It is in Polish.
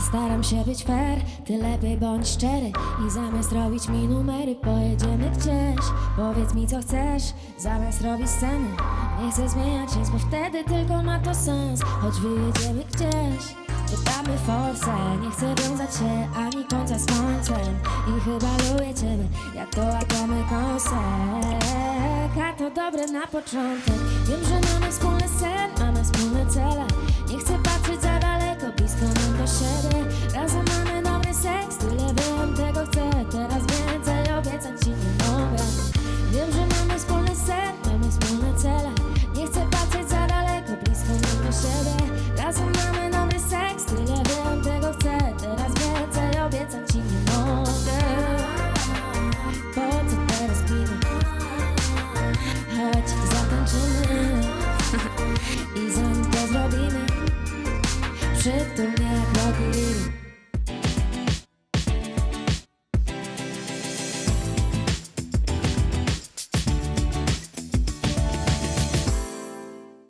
Staram się być fair, ty lepiej bądź szczery. I zamiast robić mi numery, pojedziemy gdzieś. Powiedz mi co chcesz, zamiast robić sceny. Nie chcę zmieniać nic, bo wtedy tylko ma to sens. Choć wyjedziemy gdzieś Wydamy forsę, nie chcę wiązać się ani końca z końcem. I chyba lubię ciebie, jak to atomy kąsek A to dobre na początek. Wiem, że mamy wspólny sen, mamy wspólne cele As a mama.